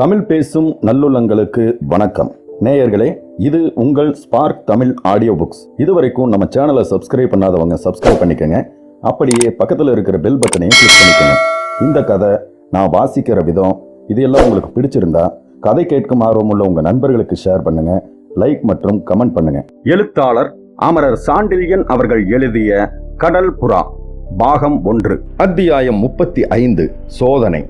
தமிழ் பேசும் நல்லுள்ளங்களுக்கு வணக்கம். நேயர்களே இது உங்கள் ஸ்பார்க் தமிழ் ஆடியோ புக்ஸ் இதுவரைக்கும் நம்ம சேனலை சப்ஸ்கிரைப் பண்ணாதவங்க சப்ஸ்கிரைப் பண்ணிக்கங்க. அப்படியே பக்கத்தில் இருக்கிற பெல் பட்டனையும் கிளிக் பண்ணிக்கோங்க. இந்த கதை நான் வாசிக்கிற விதம் இது எல்லாம் உங்களுக்கு பிடிச்சிருந்தா கதை கேட்கும் ஆர்வமுள்ள உங்கள் நண்பர்களுக்கு ஷேர் பண்ணுங்க லைக் மற்றும் கமெண்ட் பண்ணுங்க. எழுத்தாளர் அமரர் சாண்டில்யன் அவர்கள் எழுதிய கடல் புறா பாகம் ஒன்று அத்தியாயம் முப்பத்தி ஐந்து சோதனை.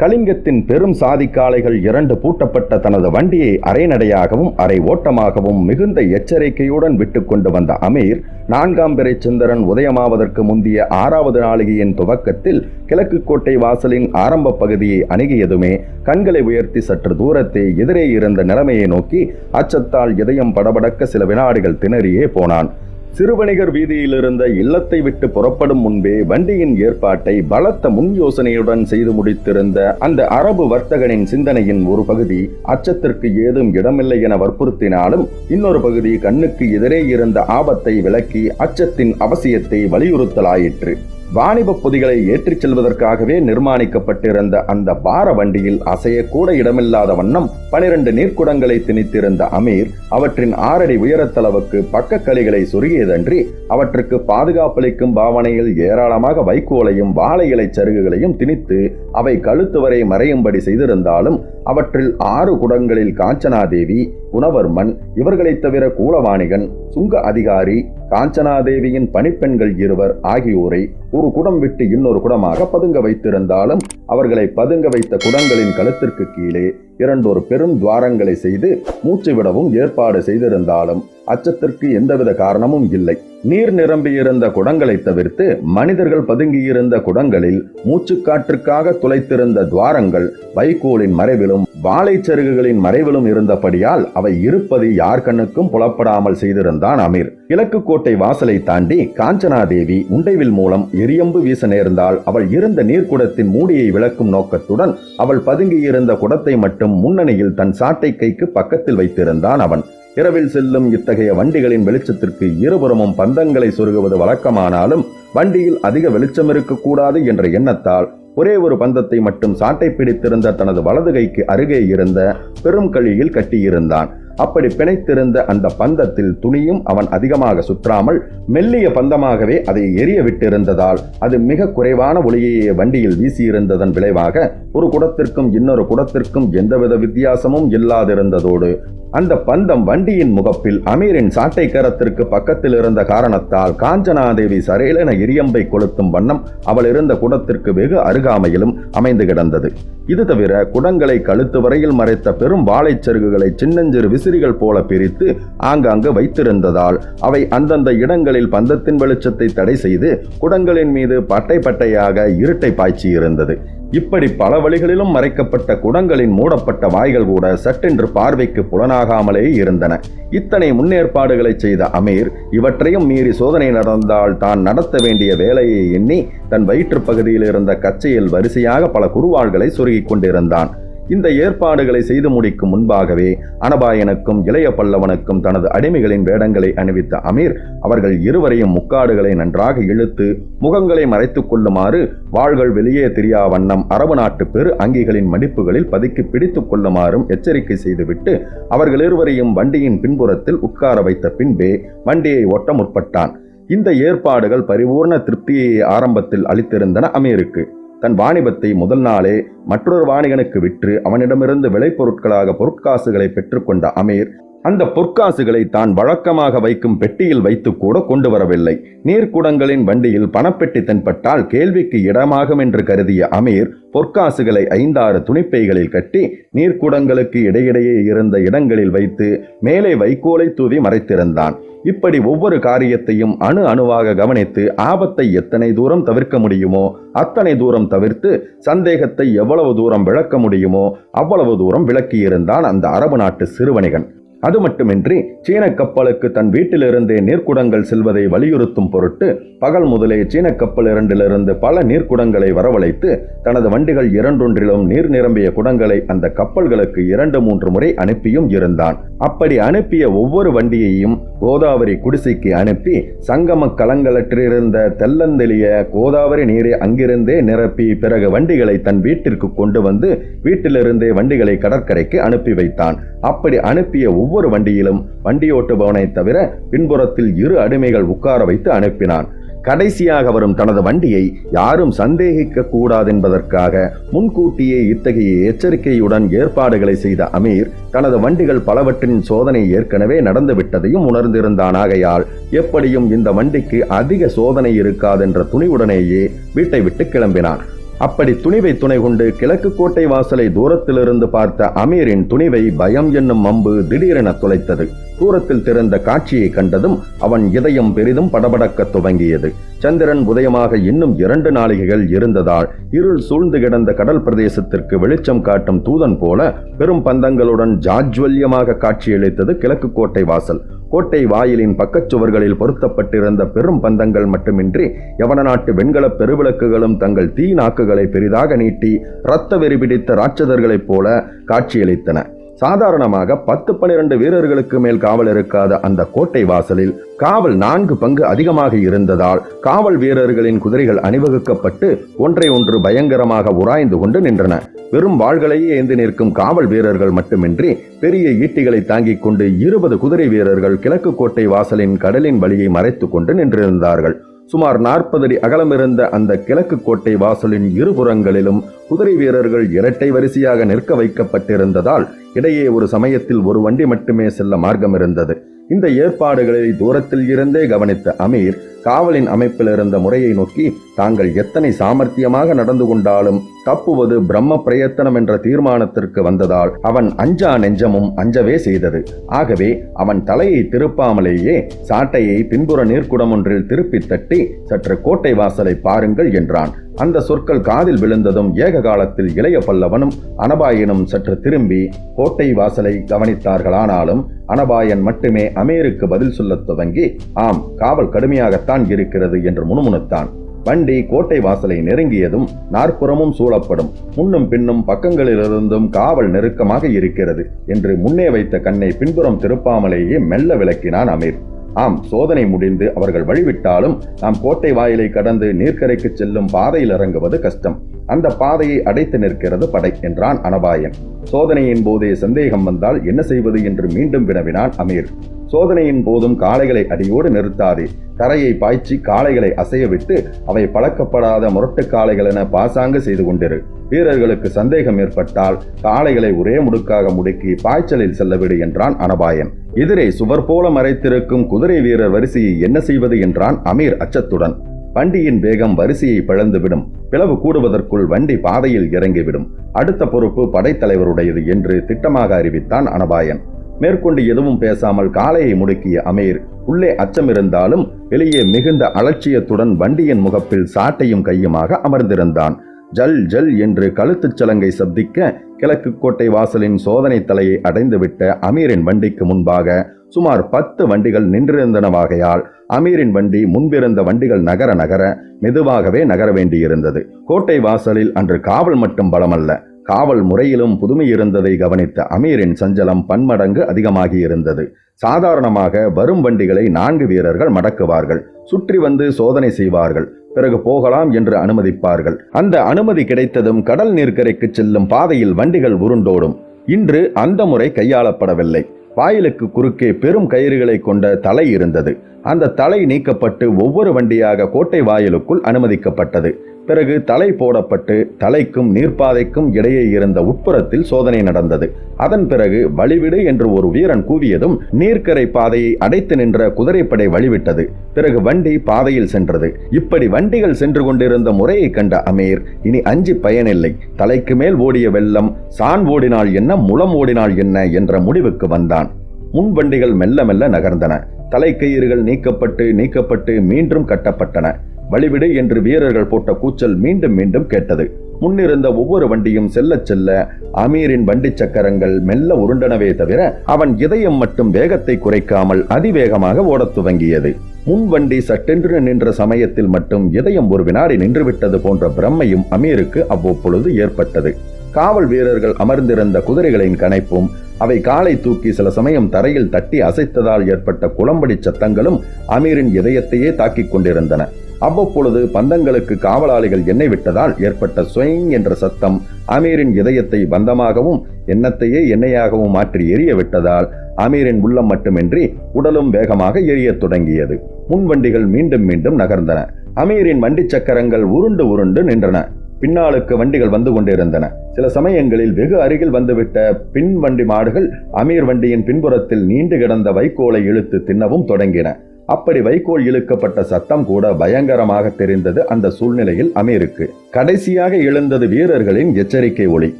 கலிங்கத்தின் பெரும் சாதிக்காளைகள் இரண்டு பூட்டப்பட்ட தனது வண்டியை அரைநடையாகவும் அரை ஓட்டமாகவும் மிகுந்த எச்சரிக்கையுடன் விட்டு கொண்டு வந்த அமீர் நான்காம் பிறை சந்திரன் உதயமாவதற்கு முந்திய ஆறாவது நாளிகையின் துவக்கத்தில் கிழக்கு கோட்டை வாசலின் ஆரம்ப பகுதியை அணுகியதுமே கண்களை உயர்த்தி சற்று தூரத்தை எதிரே இருந்த நிலைமையை நோக்கி அச்சத்தால் இதயம் படபடக்க சில வினாடிகள் திணறியே போனான். சிறுவணிகர் வீதியில் இருந்த இல்லத்தை விட்டு புறப்படும் முன்பே வண்டியின் ஏற்பாட்டை பலத்த முன் யோசனையுடன் செய்து முடித்திருந்த அந்த அரபு வர்த்தகனின் சிந்தனையின் ஒரு பகுதி அச்சத்திற்கு ஏதும் இடமில்லை என வற்புறுத்தினாலும் இன்னொரு பகுதி கண்ணுக்கு எதிரே இருந்த ஆபத்தை விளக்கி அச்சத்தின் அவசியத்தை வலியுறுத்தலாயிற்று. வாணிப பொதிகளை ஏற்றிச் செல்வதற்காகவே நிர்மாணிக்கப்பட்டிருந்த அந்த பார வண்டியில் அசையக்கூட இடமில்லாத வண்ணம் பனிரெண்டு நீர்க்குடங்களை திணித்திருந்த அமீர் அவற்றின் ஆறடி உயரத்தளவுக்கு பக்க களிகளை சொருகியதன்றி அவற்றுக்கு பாதுகாப்பளிக்கும் பாவனையில் ஏராளமாக வைக்கோலையும் வாழை இலை சருகுகளையும் திணித்து அவை கழுத்து வரை மறையும்படி செய்திருந்தாலும் அவற்றில் ஆறு குடங்களில் காஞ்சனாதேவி குணவர்மன் இவர்களைத் தவிர கூலவாணிகன் சுங்க அதிகாரி காஞ்சனாதேவியின் பணிப்பெண்கள் இருவர் ஆகியோரை ஒரு குடம் விட்டு இன்னொரு குடமாக பதுங்க வைத்திருந்தாலும் அவர்களை பதுங்க வைத்த குடங்களின் கழுத்திற்கு கீழே இரண்டொரு பெரும் துவாரங்களை செய்து மூச்சு விடவும் ஏற்பாடு செய்திருந்தாலும் அச்சத்திற்கு எந்தவித காரணமும் இல்லை. நீர் நிரம்பியிருந்த குடங்களை தவிர்த்து மனிதர்கள் பதுங்கியிருந்த குடங்களில் மூச்சுக்காற்றுக்காக துளைத்திருந்த துவாரங்கள் வைக்கோலின் மறைவிலும் வாழைச்சருகுகளின் மறைவிலும் இருந்தபடியால் அவை இருப்பது யார் கண்ணுக்கும் புலப்படாமல் செய்திருந்தான் அமீர். கிழக்கு கோட்டை வாசலை தாண்டி காஞ்சனாதேவி உண்டைவில் மூலம் எரியம்பு வீச நேர்ந்தால் அவள் இருந்த நீர்க்குடத்தின் மூடியை விளக்கும் நோக்கத்துடன் அவள் பதுங்கியிருந்த குடத்தை மட்டும் முன்னணியில் தன் சாட்டை கைக்கு பக்கத்தில் வைத்திருந்தான் அவன். இரவில் செல்லும் இத்தகைய வண்டிகளின் வெளிச்சத்திற்கு இருபுறமும் பந்தங்களை சொருகுவது வழக்கமானாலும் வண்டியில் அதிக வெளிச்சம் இருக்கக்கூடாது என்ற எண்ணத்தால் ஒரே ஒரு பந்தத்தை மட்டும் சாட்டை பிடித்திருந்த தனது வலது கைக்கு அருகே இருந்த பெரும் கழியில் கட்டியிருந்தான். அப்படி பிணைத்திருந்த அந்த பந்தத்தில் துணியும் அவன் அதிகமாக சுற்றாமல் மெல்லிய பந்தமாகவே அதை எரிய விட்டிருந்ததால் அது மிக குறைவான ஒளியையே வண்டியில் வீசியிருந்ததன் விளைவாக ஒரு குடத்திற்கும் இன்னொரு குடத்திற்கும் எந்தவித வித்தியாசமும் இல்லாதிருந்ததோடு அந்த பந்தம் வண்டியின் முகப்பில் அமீரின் சாட்டை கரத்திற்கு பக்கத்தில் இருந்த காரணத்தால் காஞ்சனாதேவி சரேலென இரியம்பை கொளுத்தும் வண்ணம் அவள் இருந்த குடத்திற்கு வெகு அருகாமையிலும் அமைந்து கிடந்தது. இது தவிர குடங்களை கழுத்து வரையில் மறைத்த பெரும் வாழைச்சருகுகளை சின்னஞ்சிறு விசிறிகள் போல பிரித்து ஆங்காங்கு வைத்திருந்ததால் அவை அந்தந்த இடங்களில் பந்தத்தின் வெளிச்சத்தை தடை செய்து குடங்களின் மீது பட்டை பட்டையாக இருட்டை பாய்ச்சி இருந்தது இப்படி பல வழிகளிலும் மறைக்கப்பட்ட குடங்களின் மூடப்பட்ட வாய்கள் கூட சட்டென்று பார்வைக்கு புலனாகாமலே இருந்தன. இத்தனை முன்னேற்பாடுகளை செய்த அமீர் இவற்றையும் மீறி சோதனை நடந்தால் தான் நடத்த வேண்டிய வேலையை எண்ணி தன் வயிற்றுப் பகுதியில் இருந்த கச்சையில் வரிசையாக பல குருவாள்களை சொருகிக் கொண்டிருந்தான். இந்த ஏற்பாடுகளை செய்து முடிக்கும் முன்பாகவே அனபாயனுக்கும் இளைய பல்லவனுக்கும் தனது அடிமைகளின் வேடங்களை அணிவித்த அமீர் அவர்கள் இருவரையும் முக்காடுகளை நன்றாக இழுத்து முகங்களை மறைத்துக் கொள்ளுமாறு வாள்கள் வெளியே தெரியா வண்ணம் அரபு நாட்டு பெரு அங்கிகளின் மடிப்புகளில் பதுக்கி பிடித்துக் கொள்ளுமாறும் எச்சரிக்கை செய்துவிட்டு அவர்கள் இருவரையும் வண்டியின் பின்புறத்தில் உட்கார வைத்த பின்பே வண்டியை ஓட்ட முற்பட்டான். இந்த ஏற்பாடுகள் பரிபூர்ண திருப்தியை ஆரம்பத்தில் அளித்திருந்தன அமீருக்கு. தன் வாணிபத்தை முதல் நாளே மற்றொரு வாணிகனுக்கு விற்று அவனிடமிருந்து விளைபொருட்களாக பொற்காசுகளை பெற்றுக்கொண்ட அமீர் அந்த பொற்காசுகளை தான் வழக்கமாக வைக்கும் பெட்டியில் வைத்து கூட கொண்டு வரவில்லை. நீர்க்குடங்களின் வண்டியில் பணப்பெட்டி தென்பட்டால் கேள்விக்கு இடமாகும் என்று கருதிய அமீர் பொற்காசுகளை ஐந்தாறு துணிப்பைகளில் கட்டி நீர்க்குடங்களுக்கு இடையிடையே இருந்த இடங்களில் வைத்து மேலே வைக்கோலை தூவி மறைத்திருந்தான். இப்படி ஒவ்வொரு காரியத்தையும் அணு அணுவாக கவனித்து ஆபத்தை எத்தனை தூரம் தவிர்க்க முடியுமோ அத்தனை தூரம் தவிர்த்து சந்தேகத்தை எவ்வளவு தூரம் விளக்க முடியுமோ அவ்வளவு தூரம் விளக்கியிருந்தான் அந்த அரபு நாட்டு சிறுவணிகன். அது மட்டுமின்றி சீன கப்பலுக்கு தன் வீட்டிலிருந்தே நீர்க்குடங்கள் செல்வதை வலியுறுத்தும் பொருட்டு பகல் முதலே சீன கப்பல் இரண்டிலிருந்து பல நீர்க்குடங்களை வரவழைத்து தனது வண்டிகள் இரண்டொன்றிலும் நீர் நிரம்பிய குடங்களை அந்த கப்பல்களுக்கு இரண்டு மூன்று முறை அனுப்பியும் இருந்தான். அப்படி அனுப்பிய ஒவ்வொரு வண்டியையும் கோதாவரி குடிசைக்கு அனுப்பி சங்கம கலங்களற்றிருந்த தெல்லந்தெளிய கோதாவரி நீரை அங்கிருந்தே நிரப்பி பிறகு வண்டிகளை தன் வீட்டிற்கு கொண்டு வந்து வீட்டிலிருந்தே வண்டிகளை கடற்கரைக்கு அனுப்பி வைத்தான். அப்படி அனுப்பிய ஒவ்வொரு ஒவ்வொரு வண்டியிலும் வண்டியோட்டுபவனை தவிர பின்புறத்தில் இரு அடிமைகள் உட்கார வைத்து அனுப்பினான். கடைசியாக வரும் தனது வண்டியை யாரும் சந்தேகிக்க கூடாதென்பதற்காக முன்கூட்டியே இத்தகைய எச்சரிக்கையுடன் ஏற்பாடுகளை செய்த அமீர் தனது வண்டிகள் பலவற்றின் சோதனை ஏற்கனவே நடந்துவிட்டதையும் உணர்ந்திருந்தானாகையால் எப்படியும் இந்த வண்டிக்கு அதிக சோதனை இருக்காதென்ற துணிவுடனேயே வீட்டை விட்டு கிளம்பினான். அப்படி துணிவை துணை கொண்டு கிழக்கு கோட்டை வாசலை தூரத்திலிருந்து பார்த்த அமீரின் துணிவை பயம் என்னும் அம்பு திடீரென துளைத்தது தூரத்தில் திறந்த காட்சியை கண்டதும் அவன் இதயம் பெரிதும் படபடக்கத் துவங்கியது. சந்திரன் உதயமாக இன்னும் இரண்டு நாளிகைகள் இருந்ததால் இருள் சூழ்ந்து கிடந்த கடல் பிரதேசத்திற்கு வெளிச்சம் காட்டும் தூதன் போல பெரும் பந்தங்களுடன் ஜாஜ்வல்யமாக காட்சியளித்தது கிழக்கு கோட்டை வாசல். கோட்டை வாயிலின் பக்கச்சுவர்களில் பொருத்தப்பட்டிருந்த பெரும் பந்தங்கள் மட்டுமின்றி யவன நாட்டு வெண்கலப் பெருவிளக்குகளும் தங்கள் தீ நாக்குகளை பெரிதாக நீட்டி இரத்த வெறி பிடித்த ராட்சதர்களைப் போல காட்சியளித்தன. சாதாரணமாக பத்து பனிரெண்டு வீரர்களுக்கு மேல் காவல் இருக்காத அந்த கோட்டை வாசலில் காவல் நான்கு பங்கு அதிகமாக இருந்ததால் காவல் வீரர்களின் குதிரைகள் அணிவகுக்கப்பட்டு ஒன்றை ஒன்று பயங்கரமாக உராய்ந்து கொண்டு நின்றன. வெறும் வாள்களையே ஏந்தி நிற்கும் காவல் வீரர்கள் மட்டுமின்றி பெரிய ஈட்டிகளை தாங்கிக் கொண்டு இருபது குதிரை வீரர்கள் கிழக்கு கோட்டை வாசலின் கடலின் வழியை மறைத்துக் கொண்டு நின்றிருந்தார்கள். சுமார் நாற்பது அடி அகலமிருந்த அந்த கிழக்கு கோட்டை வாசலின் இருபுறங்களிலும் குதிரை வீரர்கள் இரட்டை வரிசையாக நிற்க வைக்கப்பட்டிருந்ததால் இடையே ஒரு சமயத்தில் ஒரு வண்டி மட்டுமே செல்ல மார்க்கம் இருந்தது. இந்த ஏற்பாடுகளை தூரத்தில் இருந்தே கவனித்த அமீர் காவலின் அமைப்பில் இருந்த முறையை நோக்கி தாங்கள் எத்தனை சாமர்த்தியமாக நடந்து கொண்டாலும் தப்புவது பிரம்ம பிரயத்தனம் என்ற தீர்மானத்திற்கு வந்ததால் அவன் அஞ்சா நெஞ்சமும் அஞ்சவே செய்தது. ஆகவே அவன் தலையை திருப்பாமலேயே சாட்டையை பின்புற நீர்க்குடம் ஒன்றில் திருப்பி தட்டி சற்று கோட்டை வாசலை பாருங்கள் என்றான். அந்த சொற்கள் காதில் விழுந்ததும் ஏக காலத்தில் இளைய பல்லவனும் அனபாயனும் சற்று திரும்பி கோட்டை வாசலை கவனித்தார்களானாலும் அனபாயன் மட்டுமே அமீருக்கு பதில் சொல்லத் துவங்கி ஆம் காவல் கடுமையாகத்தான் இருக்கிறது என்று முணுமுணுத்தான். வண்டி கோட்டை வாசலை நெருங்கியதும் நாற்புறமும் சூழப்படும். முன்னும் பின்னும் பக்கங்களிலிருந்தும் காவல் நெருக்கமாக இருக்கிறது என்று முன்னே வைத்த கண்ணை பின்புறம் திருப்பாமலேயே மெல்ல விளக்கினான் அமீர். ஆம் சோதனை முடிந்து அவர்கள் வழிவிட்டாலும் நாம் கோட்டை வாயிலை கடந்து நீர்க்கரைக்கு செல்லும் பாதையில் இறங்குவது கஷ்டம். அந்த பாதையை அடைத்து நிற்கிறது படை என்றான் அனபாயன். சோதனையின் போதே சந்தேகம் வந்தால் என்ன செய்வது என்று மீண்டும் வினவினான் அமீர். சோதனையின் போதும் காளைகளை அடியோடு நிறுத்தாதே. தரையை பாய்ச்சி காளைகளை அசையவிட்டு அவை பழக்கப்படாத முரட்டு காளைகள் என பாசாங்கு செய்து கொண்டிரு. வீரர்களுக்கு சந்தேகம் ஏற்பட்டால் காளைகளை ஒரே முடுக்காக முடுக்கி பாய்ச்சலில் செல்லவிடு என்றான் அனபாயன். எதிரே சுவர் போல மறைத்திருக்கும் குதிரை வீரர் வரிசையை என்ன செய்வது என்றான் அமீர் அச்சத்துடன். வண்டியின் வேகம் வரிசையை பிளந்துவிடும். பிளவு கூடுவதற்குள் வண்டி பாதையில் இறங்கிவிடும். அடுத்த பொறுப்பு படைத்தலைவருடையது என்று திட்டமாக அறிவித்தான் அனபாயன். மேற்கொண்டு எதுவும் பேசாமல் காலையை முடுக்கிய அமீர் உள்ளே அச்சம் இருந்தாலும் வெளியே மிகுந்த அலட்சியத்துடன் வண்டியின் முகப்பில் சாட்டையும் கையுமாக அமர்ந்திருந்தான். ஜல் ஜல் என்று கழுத்துச் சலங்கை சப்திக்க கிழக்கு கோட்டை வாசலின் சோதனை தலையை அடைந்துவிட்ட அமீரின் வண்டிக்கு முன்பாக சுமார் பத்து வண்டிகள் நின்றிருந்தனவாகையால் அமீரின் வண்டி முன்பிருந்த வண்டிகள் நகர நகர மெதுவாகவே நகர வேண்டியிருந்தது. கோட்டை வாசலில் அன்று காவல் மட்டும் பலமல்ல காவல் முறையிலும் புதுமை இருந்ததை கவனித்த அமீரின் சஞ்சலம் பன்மடங்கு அதிகமாகி இருந்தது சாதாரணமாக வரும் வண்டிகளை நான்கு வீரர்கள் மடக்குவார்கள் சுற்றி வந்து சோதனை செய்வார்கள். பிறகு போகலாம் என்று அனுமதிப்பார்கள். அந்த அனுமதி கிடைத்ததும் கடல் நீர்க்கரைக்கு செல்லும் பாதையில் வண்டிகள் உருண்டோடும். இன்று அந்த முறை கையாளப்படவில்லை. வாயிலுக்கு குறுக்கே பெரும் கயிறுகளை கொண்ட தலை இருந்தது. அந்த தலை நீக்கப்பட்டு ஒவ்வொரு வண்டியாக கோட்டை வாயிலுக்குள் அனுமதிக்கப்பட்டது. பிறகு தலை போடப்பட்டு தலைக்கும் நீர்ப்பாதைக்கும் இடையே இருந்த உட்புறத்தில் சோதனை நடந்தது. அதன் பிறகு வழிவிடு என்று ஒரு வீரன் கூவியதும் நீர்க்கரை பாதையை அடைத்து நின்ற குதிரைப்படை வழிவிட்டது. பிறகு வண்டி பாதையில் சென்றது. இப்படி வண்டிகள் சென்று கொண்டிருந்த முறையை கண்ட அமீர் இனி அஞ்சு பயனில்லை. தலைக்கு மேல் ஓடிய வெள்ளம் சான் ஓடினால் என்ன முளம் ஓடினால் என்ன? என்ற முடிவுக்கு வந்தான். முன் வண்டிகள் மெல்ல மெல்ல நகர்ந்தன. தலைக்கயிறுகள் நீக்கப்பட்டு நீக்கப்பட்டு மீண்டும் கட்டப்பட்டன. வழிவிடு என்று வீரர்கள் போட்ட கூச்சல் மீண்டும் மீண்டும் கேட்டது. முன்னிருந்த ஒவ்வொரு வண்டியும் செல்ல செல்ல அமீரின் வண்டி சக்கரங்கள் மெல்ல உருண்டனவே தவிர அவன் இதயம் மட்டும் வேகத்தை குறைக்காமல் அதிவேகமாக ஓடத் துவங்கியது. முன் வண்டி சட்டென்று நின்ற சமயத்தில் மட்டும் இதயம் ஒரு வினாடி நின்றுவிட்டது போன்ற பிரம்மையும் அமீருக்கு அவ்வப்பொழுது ஏற்பட்டது. காவல் வீரர்கள் அமர்ந்திருந்த குதிரைகளின் கனைப்பும் அவை காலை தூக்கி சில சமயம் தரையில் தட்டி அசைத்ததால் ஏற்பட்ட குளம்படி சத்தங்களும் அமீரின் இதயத்தையே தாக்கிக் கொண்டிருந்தன. அவ்வப்பொழுது பந்தங்களுக்கு காவலாளிகள் எண்ணெய் விட்டதால் ஏற்பட்ட ஸ்வயிங் என்ற சத்தம் அமீரின் இதயத்தை பந்தமாகவும் எண்ணத்தையே எண்ணெயாகவும் மாற்றி எரிய விட்டதால் அமீரின் உள்ளம் மட்டுமின்றி உடலும் வேகமாக எரியத் தொடங்கியது. முன்வண்டிகள் மீண்டும் மீண்டும் நகர்ந்தன. அமீரின் வண்டி சக்கரங்கள் உருண்டு உருண்டு நின்றன. பின்னாளுக்கு வண்டிகள் வந்து கொண்டிருந்தன. சில சமயங்களில் வெகு அருகில் வந்துவிட்ட பின் வண்டி மாடுகள் அமீர் வண்டியின் பின்புறத்தில் நீண்டு கிடந்த வைக்கோலை இழுத்து தின்னவும் தொடங்கின. அப்படி வைக்கோல் இழுக்கப்பட்ட சத்தம் கூட பயங்கரமாக தெரிந்தது அந்த சூழ்நிலையில் அமீருக்கு. கடைசியாக எழுந்தது வீரர்களின் எச்சரிக்கை ஒளி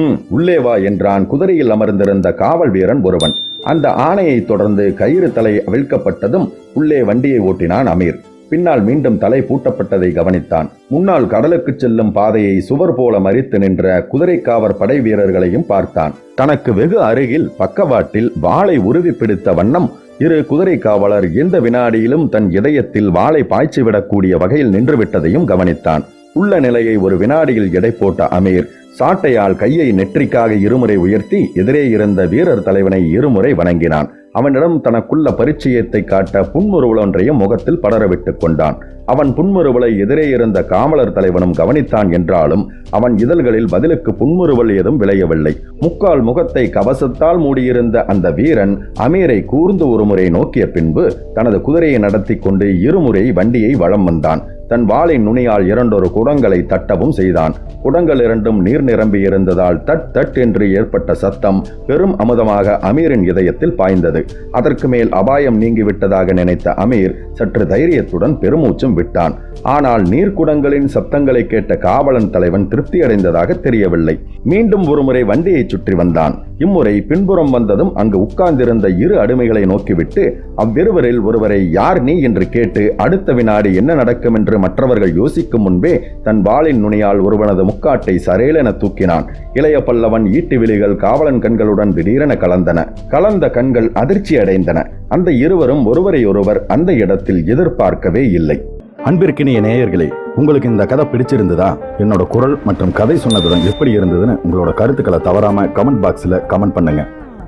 ம் உள்ளே வா என்றான் குதிரையில் அமர்ந்திருந்த காவல் வீரன் ஒருவன். அந்த ஆணையை தொடர்ந்து கயிறு தலை அவிழ்க்கப்பட்டதும் உள்ளே வண்டியை ஓட்டினான் அமீர். பின்னால் மீண்டும் தலை பூட்டப்பட்டதை கவனித்தான். முன்னால் கடலுக்கு செல்லும் பாதையை சுவர் போல மறித்து நின்ற குதிரைக்காவர் படை வீரர்களையும் பார்த்தான். தனக்கு வெகு அருகில் பக்கவாட்டில் வாளை உருவி பிடித்த வண்ணம் இரு குதிரை காவலர் எந்த வினாடியிலும் தன் இதயத்தில் வாளை பாய்ச்சிவிடக்கூடிய வகையில் நின்றுவிட்டதையும் கவனித்தான். உள்ள நிலையை ஒரு வினாடியில் எடை போட்ட அமீர் சாட்டையால் கையை நெற்றிக்காக இருமுறை உயர்த்தி எதிரே இருந்த வீரர் தலைவனை இருமுறை வணங்கினான். அவனிடம் தனக்குள்ள பரிச்சயத்தை காட்ட புன்முறுவல் ஒன்றையும் முகத்தில் படரவிட்டுக் கொண்டான். அவன் புன்முறுவலை எதிரே இருந்த காவலர் தலைவனும் கவனித்தான் என்றாலும் அவன் இதழ்களில் பதிலுக்கு புன்முறுவல் ஏதும் விளையவில்லை. முக்கால் முகத்தை கவசத்தால் மூடியிருந்த அந்த வீரன் அமீரை கூர்ந்து ஒருமுறை நோக்கிய பின்பு தனது குதிரையை நடத்தி கொண்டு இருமுறை வண்டியை வளம் வந்தான். தன் வாளின் நுனியால் இரண்டொரு குடங்களை தட்டவும் செய்தான். குடங்கள் இரண்டும் நீர் நிரம்பி இருந்ததால் தட் தட் என்று ஏற்பட்ட சத்தம் பெரும் அமுதமாக அமீரின் இதயத்தில் பாய்ந்தது. அதற்கு மேல் அபாயம் நீங்கிவிட்டதாக நினைத்த அமீர் சற்று தைரியத்துடன் பெருமூச்சும் விட்டான். ஆனால் நீர்க்குடங்களின் சப்தங்களை கேட்ட காவலன் தலைவன் திருப்தி அடைந்ததாக தெரியவில்லை. மீண்டும் ஒருமுறை வண்டியை சுற்றி வந்தான். இம்முறை பின்புறம் வந்ததும் அங்கு உட்கார்ந்திருந்த இரு அடிமைகளை நோக்கிவிட்டு அவ்விருவரில் ஒருவரை யார் நீ? என்று கேட்டு அடுத்த வினாடி என்ன நடக்கும்? என்று மற்றவர்கள் யோசிக்கும் முன்பே தன் வாளின் நுனியால் ஒருவனது முக்காட்டை சரேலென தூக்கினான். இளைய பல்லவன் ஈட்டு விழிகள் காவலன் கண்களுடன் திடீரென கலந்தன. கலந்த கண்கள் அதிர்ச்சி அடைந்தன. அந்த இருவரும் ஒருவரையொருவர் அந்த இடத்தில் எதிர்பார்க்கவே இல்லை. அன்பிற்கினிய நேயர்களே உங்களுக்கு இந்த கதை பிடிச்சிருந்ததா? என்னோட குரல் மற்றும் கதை சொன்னதுடன் எப்படி இருந்ததுன்னு உங்களோட கருத்துக்களை தவறாம கமெண்ட் பாக்ஸில் கமெண்ட் பண்ணுங்க.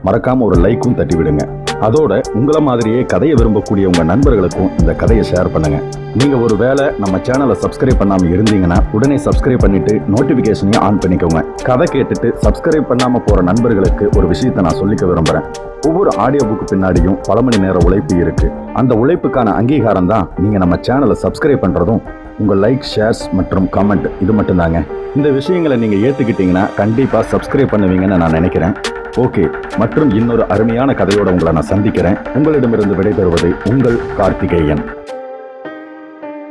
மறக்காம ஒரு லைக்கும் தட்டி விடுங்க. அதோட உங்களை மாதிரியே கதையை விரும்பக்கூடிய உங்க நண்பர்களுக்கும் இந்த கதையை ஷேர் பண்ணுங்க. நீங்க ஒரு வேளை நம்ம சேனலை சப்ஸ்கிரைப் பண்ணாம இருந்தீங்கன்னா உடனே சப்ஸ்கிரைப் பண்ணிட்டு நோட்டிபிகேஷனையும் ஆன் பண்ணிக்கோங்க. கதை கேட்டுட்டு சப்ஸ்கிரைப் பண்ணாம போற நண்பர்களுக்கு ஒரு விஷயத்த நான் சொல்லிக்க விரும்புறேன். ஒவ்வொரு ஆடியோ புக்கு பின்னாடியும் பல மணி நேர உழைப்பு இருக்கு. அந்த உழைப்புக்கான அங்கீகாரம் தான் நீங்க நம்ம சேனலை சப்ஸ்கிரைப் பண்றதும் உங்கள் லைக் ஷேர்ஸ் மற்றும் கமெண்ட் இது மட்டும்தாங்க. இந்த விஷயங்களை நீங்கள் ஏற்றுக்கிட்டீங்கன்னா கண்டிப்பாக சப்ஸ்கிரைப் பண்ணுவீங்கன்னு நான் நினைக்கிறேன். ஓகே மற்றும் இன்னொரு அருமையான கதையோடு உங்களை நான் சந்திக்கிறேன். உங்களிடமிருந்து விடைபெறுவது உங்கள் கார்த்திகேயன்.